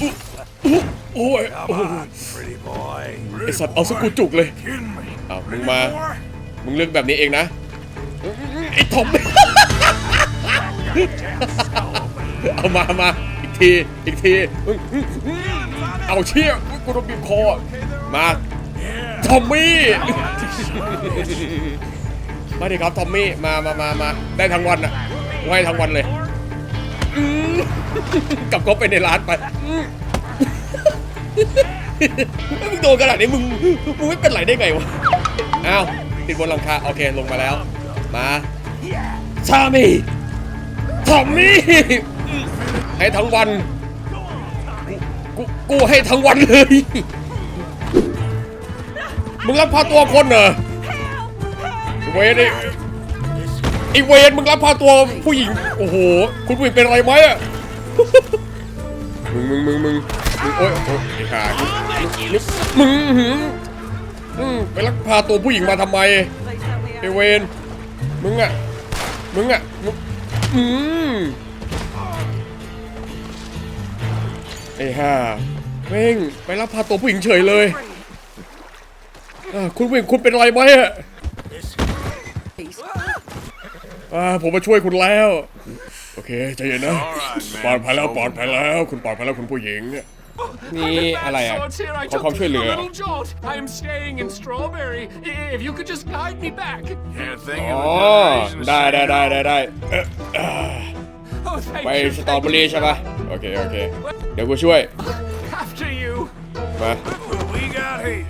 อุ๊อุ๊โอ้ยโอ้ย Pretty boy. ไอสัตว์เอาสกูจุกเลย Kidding me? อ้าวมึงมา มึงเลือกแบบนี้เองนะ ไอ้ทอมเอามามาอีกที อีกที เอาเชี่ยกูโดนบีบคอ มาทอมมี่ มาดิครับทอมมี่ มามามามาได้ทั้งวันอะไว้ทั้งวันเลยอืม กลับก็ไปในร้านไปอืมมึงโดนขนาดนี้มึงมึงไม่เป็นไรได้ไงวะอ้าวติดบนหลังคาโอเคลงมาแล้ว มาชามี่ทอมมี่ให้ทั้งวันกูกูให้ทั้งวันเลย มึงรับพาตัวคนเหรอไอ้เวนไอ้ไอ้เวนมึงรับพาตัวผู้หญิง โอ้โห คุณผู้หญิงเป็นอะไรไหมอะ มึงมึงมึงมึงมึงโอ๊ยโอ๊ยไอ้ห่ามึงหืมอืมไปลักพาตัวผู้หญิงมาทำไมไอเวนมึงอะมึงอะมึงอืมไอ้ห่าเม่งไปลักพาตัวผู้หญิงเฉยเลยอ่าคุณผู้หญิงคุณเป็นอะไรไหมอะอ่าผมมาช่วยคุณแล้ว เคใจเย็นนะ ปลอดภัยแล้วปลอดภัยแล้ว คุณปลอดภัยแล้วคุณผู้หญิง นี่ อะไรอะ So it's here. I ขอ took ความช่วยเหลือ a little jolt. I am staying in Strawberry. I- If you could just guide me back. Can't think อ๋ of อ a good reason to ได้ say ได้ no. ได้ได้ได้เอ๊ะอ่า Oh, thank ไป you. สตรอเบอรี่ใช่ปะโอเคโอเค เดี๋ยวกูช่วย After you. มา What we got here?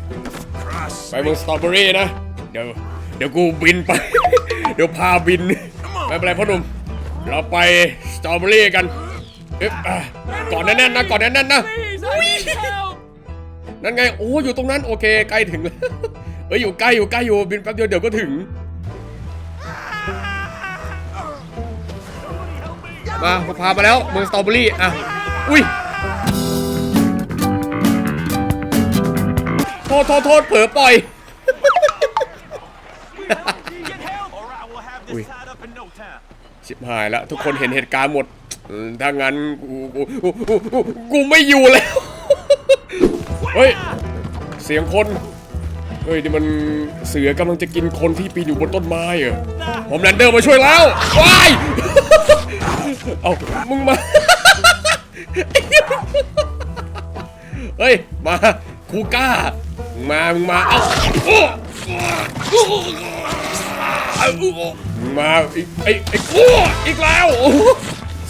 Cross ไปเมืองสตรอเบอรี่นะ เดี๋ยวเดี๋ยวกูบินไป เดี๋ยวพาบินไม่เป็นไรพ่อหนุ่ม เราไปสตรอเบอรี่กันเอ๊ะอะก่อนแน่นๆนะก่อนแน่นๆนะ Please, I need help. นั่นไงโอ้อยู่ตรงนั้นโอเคใกล้ถึงแล้ว เอ้ยอยู่ใกล้อยู่ใกล้อยู่บินแป๊บเดียวเดี๋ยวก็ถึง มาพามาแล้วเมืองสตรอเบอรี่อะอุ้ยโทษโทษโทษเผลอปล่อย Get help, or I will have Ui. this tied up in no time. ชิบหายแล้ว ทุกคนเห็นเหตุการณ์หมด ถ้างั้นกูกูกูกูกูไม่อยู่แล้ว เฮ้ย เสียงคน เฮ้ยนี่มันเสือกำลังจะกินคนที่ปีนอยู่บนต้นไม้เหรอผมแลนเดอร์มาช่วยแล้วว้ายเอามึงมา เฮ้ย มาคูก้า มา มึงมา เอ้าโอ้เอา มึงมาไอ้ไอ้ไอ้กูอีกแล้วโอ้โห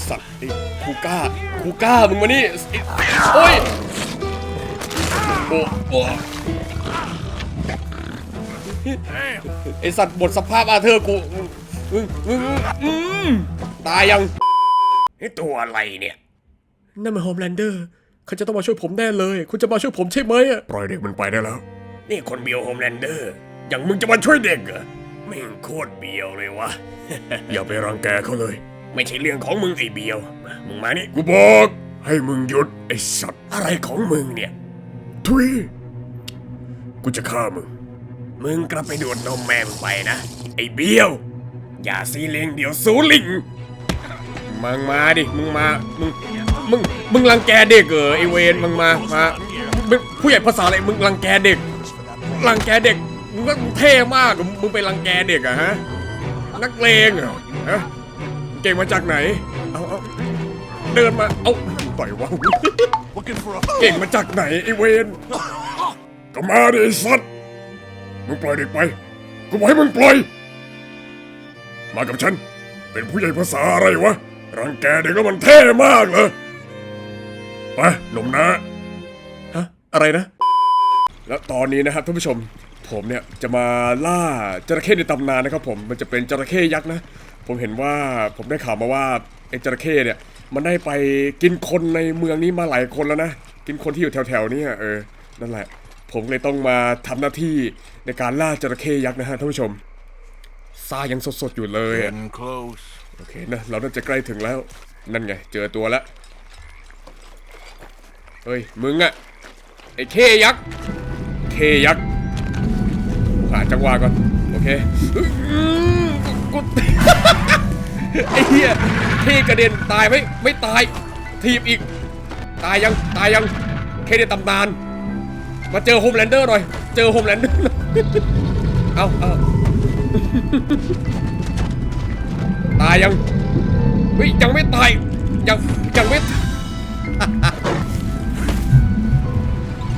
สัตว์ไอ้คูก้าคูก้ามึงมานี่ไอ้โอ้ยโอ้โอ้ไอสัตว์บทสภาพอาเธอร์กูอืมอืมอืมตายยังไอตัวอะไรเนี่ยนั่นมันโฮมแลนเดอร์เขาจะต้องมาช่วยผมแน่เลย คุณจะมาช่วยผมใช่ไหมอะปล่อยเด็กมันไปได้แล้ว นี่คนเบียวโฮมแลนเดอร์อย่างมึงจะมาช่วยเด็กเหรอ ไม่งโคตรเบียวเลยวะ อย่าไปรังแกเขาเลย ไม่ใช่เรื่องของมึงไอ้เบียวมามึงมานี่กูบอก ให้มึงหยุดไอ้สัตว์อะไรของมึงเนี่ย ทุย กูจะฆ่ามึง มึงกลับไปดูดนมแม่มึงไปนะ ไอ้เบี้ยว อย่าซีเลงเดี๋ยวสูลิง มึงมาดิ มึงมา มึง มึง มึงรังแกเด็กเหรอไอเวนมึงมา มามึงผู้ใหญ่ภาษาอะไร มึงรังแกเด็ก รังแกเด็ก มึงก็เท่มากอะมึงไปรังแกเด็กอะฮะ นักเลงเหรอฮะเก่งมาจากไหน เอาเอาเดินมา เอาต่อยว่าว Looking for a เก่งมาจากไหนไอเวนก็มาดิไอ้สัตว์มึงปล่อยเด็กไป กูบอกให้มึงปล่อย มากับฉัน เป็นผู้ใหญ่ภาษาอะไรวะ รังแกเด็กก็มันเท่มากเลยไปหนุ่มนะ ฮะ อะไรนะ แล้วตอนนี้นะครับท่านผู้ชมผมเนี่ยจะมาล่าจระเข้ในตำนานนะครับผมมันจะเป็นจระเข้ยักษ์นะ ผมเห็นว่าผมได้ข่าวมาว่าไอ้จระเข้เนี่ย มันได้ไปกินคนในเมืองนี้มาหลายคนแล้วนะกินคนที่อยู่แถวๆเนี้เออนั่นแหละ ผมเลยต้องมาทำหน้าที่ในการล่าจระเข้ยักษ์นะฮะท่านผู้ชมซายังสดๆอยู่เลยอะ getting close. โอเคนะเราน่าจะใกล้ถึงแล้วนั่นไง เจอตัวแล้วเฮ้ยมึงอะไอ้เคยักษ์ เคยักษ์หาจังหวะก่อน โอเคกูไอ้เหี้ยเคกระเด็นตายไหมไม่ตาย ทีบอีก ตายยัง ตายยัง เคในตำนาน มาเจอโฮมแลนเดอร์หน่อย เจอโฮมแลนเดอร์ เอาเอาตายยังเฮ้ยยังไม่ตาย ยัง ยังไม่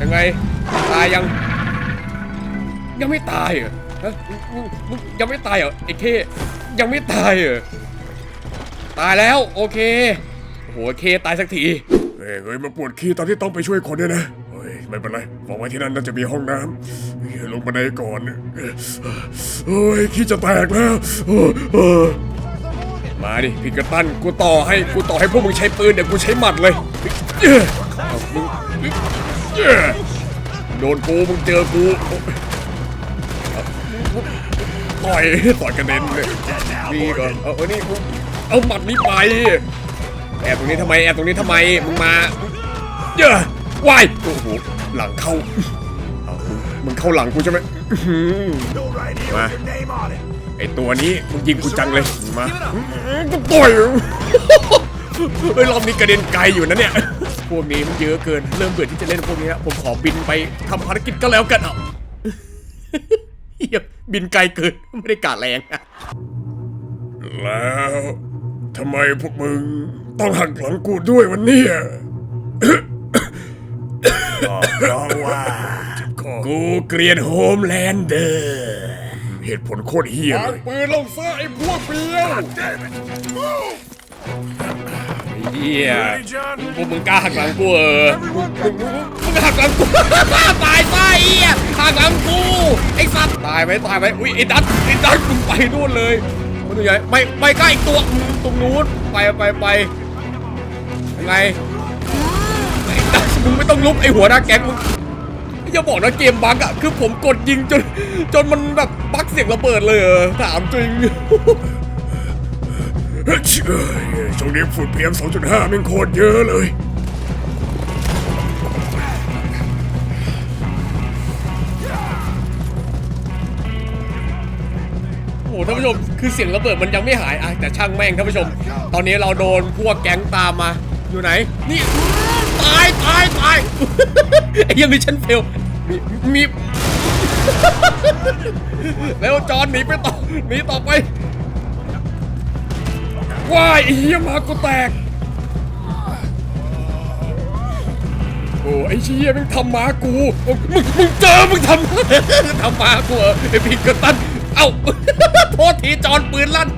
ยังไง ตายยัง ยังไม่ตายเหรอฮะมึงมึงยังไม่ตายเหรอไอ้เคยังไม่ตายเหรอตายแล้วโอเคโอ้โหเคตายสักทีเฮ้ยเฮ้ยมาปวดขี้ตอนที่ต้องไปช่วยคนเนี่ยนะเฮ้ยไม่เป็นไรบอกไว้ที่นั่นน่าจะมีห้องน้ำเฮ้ยลงบันไดก่อนโอ้ยขี้จะแตกแล้วโอ้โอ้มาดิพี่กระตั้นกูต่อให้กูต่อให้พวกมึงใช้ปืนเดี๋ยวกูใช้หมัดเลย โดนกูมึงเจอกูต่อยต่อยกระเด็นเลยนี่ก่อนเอาเอานี่เอาหมัดนี้ไปแอบตรงนี้ทำไมแอบตรงนี้ทำไมมึงมาเยอะวายโอ้โหหลังเข้ามึงเข้าหลังกูใช่ไหมอื้อหือ right here with your name on it ไอตัวนี้มึงยิงกูจังเลยมาต่อยเฮ้ยรอบนี้กระเด็นไกลอยู่นะเนี่ย พวกนี้มันเยอะเกิน เริ่มเบื่อที่จะเล่นพวกนี้แล้วผมขอบินไปทำภารกิจก็แล้วกันเอาเหี้ยบินไกลเกินไม่ได้กาดแรงแล้วทำไมพวกมึงต้องหักหลังกูด้วยวันนี้เพราะว่า กูกูเกลียดโฮมแลนเดอร์เหตุผลโคตรเฮี้ยเลยปืนลงซะไอ้พวกเปรี้ยว เฮีย Hey John พวกมึงกล้าหักหลังกูเออมึงมึงมึงหักหลังกูตายซะไอ้เหี้ยหักหลังกูไอ้สัตว์ตายไหมตายไหมอุ้ยไอ้ดัดไอ้ดัดมึงไปนู่นเลยมันตัวใหญ่ไม่ไม่ใกล้อีกตัวอืมตรงนู้นไปไปไปยังไงไอ้ดัดมึงไม่ต้องลุกไอ้หัวหน้าแก๊งมึงอย่าบอกนะเกมบั๊กอะคือผมกดยิงจนจนมันแบบบั๊กเสียงระเบิดเลยเหรอถามจริงเฮ้ย ช่วงนี้ฝุ่น PM 2.5มันโคตรเยอะเลยโอ้โหท่านผู้ชมคือเสียงระเบิดมันยังไม่หายอะแต่ช่างแม่งท่านผู้ชม ตอนนี้เราโดนพวกแก๊งตามมาอยู่ไหน นี่ตายตายตายไอ้ยังมีชั้นเฟลมีมีแล้วจอนหนีไปต่อหนีต่อไป ว้ายไอ้เหี้ยหมากูแตก โอ้ไอ้เชี่ยมึงทำหมากูมึงมึงเจอมึงทำทำหมากูเหรอไอ้พี่กระตันเอ้าโทษทีจอนปืนลั่น